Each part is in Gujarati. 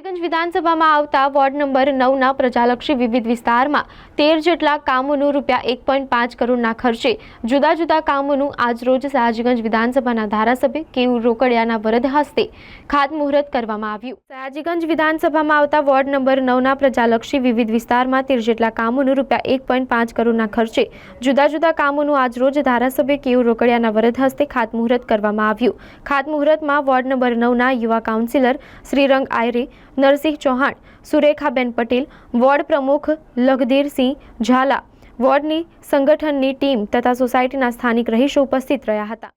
સયાજીગંજ વિધાનસભામાં આવતા વોર્ડ નંબર નવના પ્રજાલક્ષી વિવિધ વિસ્તારમાં તેર જેટલા કામોનું રૂપિયા એક પોઈન્ટ પાંચ કરોડના ખર્ચે જુદા જુદા કામોનું આજરોજ સયાજીગંજ વિધાનસભાના ધારાસભ્ય કેયુ રોકડિયાના વરદ હસ્તે ખાતમુહૂર્ત કરવામાં આવ્યું. સયાજીગંજ વિધાનસભામાં આવતા વોર્ડ નંબર નવના પ્રજાલક્ષી વિવિધ વિસ્તારમાં તેર જેટલા કામોનું રૂપિયા એક પોઈન્ટ પાંચ કરોડના ખર્ચે જુદા જુદા કામોનું આજરોજ ધારાસભ્ય કેયુ રોકડિયાના વરદ હસ્તે ખાતમુહૂર્ત કરવામાં આવ્યું. ખાતમુહૂર્તમાં વોર્ડ નંબર નવના યુવા કાઉન્સિલર શ્રીરંગ આયરે નરસિંહ ચૌહાણ, સુરેખાબેન પટેલ, વોર્ડ પ્રમુખ લખધીરસિંહ ઝાલા, વોર્ડની સંગઠનની ટીમ તથા સોસાયટીના સ્થાનિક રહીશો ઉપસ્થિત રહ્યા હતા.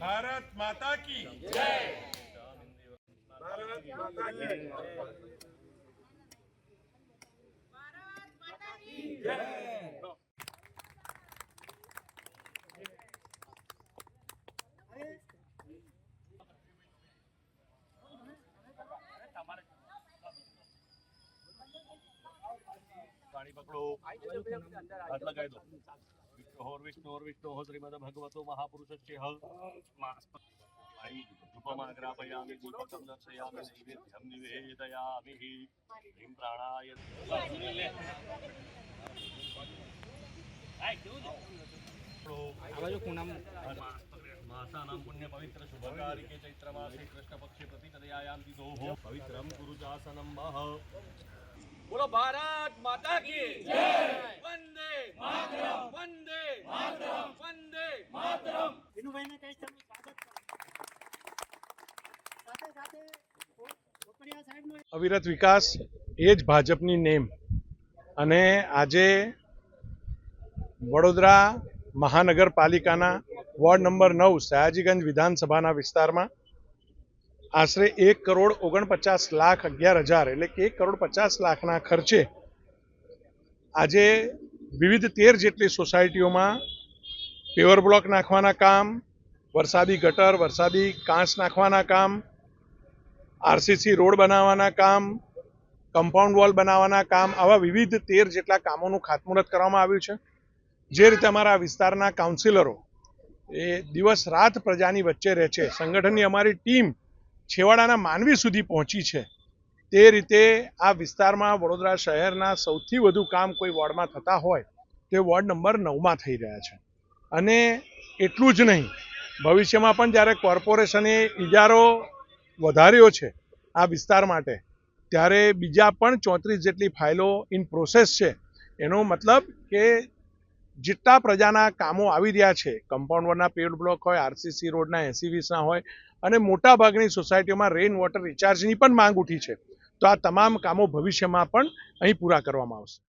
ભારત માતા કી જય પાણી પકડો. હાથ લગાવી વિષ્ણોર વિષ્ણોર વિષ્ણોર શ્રીમદ ભગવતો મહાપુરુષસ્ય ધૂપમાગ્રાપયામિ દીપકમ દર્શયામિ નૈવેદ્યમ નિવેદયામિ હ્રીં પ્રાણાય માસાનાં પુણ્ય પવિત્ર શુભકારિકે ચૈત્રમાસે કૃષ્ણપક્ષે પ્રતિપદયાયામ તિથોઃ પવિત્રમ ગુરુજાસનમ મહ બોલો ભારત માતા કી જય વંદે માતરમ વંદે માતરમ અવિરત વિકાસ એ જ ભાજપની નેમ. અને આજે વડોદરા મહાનગરપાલિકાના વોર્ડ નંબર નવ સયાજીગંજ વિધાનસભાના વિસ્તારમાં આશરે એક કરોડ ઓગણપચાસ લાખ અગિયાર હજાર એટલે કે એક કરોડ પચાસ લાખના ખર્ચે આજે વિવિધ તેર જેટલી સોસાયટીઓમાં પેવર બ્લોક નાખવાના કામ, વરસાદી ગટર, વરસાદી કાંસ નાખવાના કામ આરસીસી રોડ બનાવવાના કામ કમ્પાઉન્ડ વોલ બનાવવાના કામ, આવા વિવિધ તેર જેટલા કામોનું ખાતમુહૂર્ત કરવામાં આવ્યું છે. જે રીતે અમારા વિસ્તારના કાઉન્સિલરો એ દિવસ રાત પ્રજાની વચ્ચે રહે છે, સંગઠનની અમારી ટીમ છેવાડાના માનવી સુધી પહોંચી છે. તે રીતે આ વિસ્તારમાં વડોદરા શહેરના સૌથી વધુ કામ કોઈ વોર્ડમાં થતા હોય, તે વોર્ડ નંબર નવમાં થઈ રહ્યા છે. અને એટલું જ નહીં, ભવિષ્યમાં પણ જ્યારે કોર્પોરેશને ઇજારો વધાર્યો છે આ વિસ્તાર માટે. ત્યારે બીજા પણ ચોત્રીસ જેટલી ફાઇલો ઇન પ્રોસેસ છે. એનો મતલબ કે જેટલા પ્રજાના કામો આવી રહ્યા છે કમ્પાઉન્ડરના પેડ બ્લોક હોય આરસીસી રોડના એસીવીસના હોય, અને મોટાભાગની સોસાયટીઓમાં રેઇન વોટર રિચાર્જની પણ માંગ ઉઠી છે. તો આ તમામ કામો ભવિષ્યમાં પણ અહીં પૂરા કરવામાં આવશે.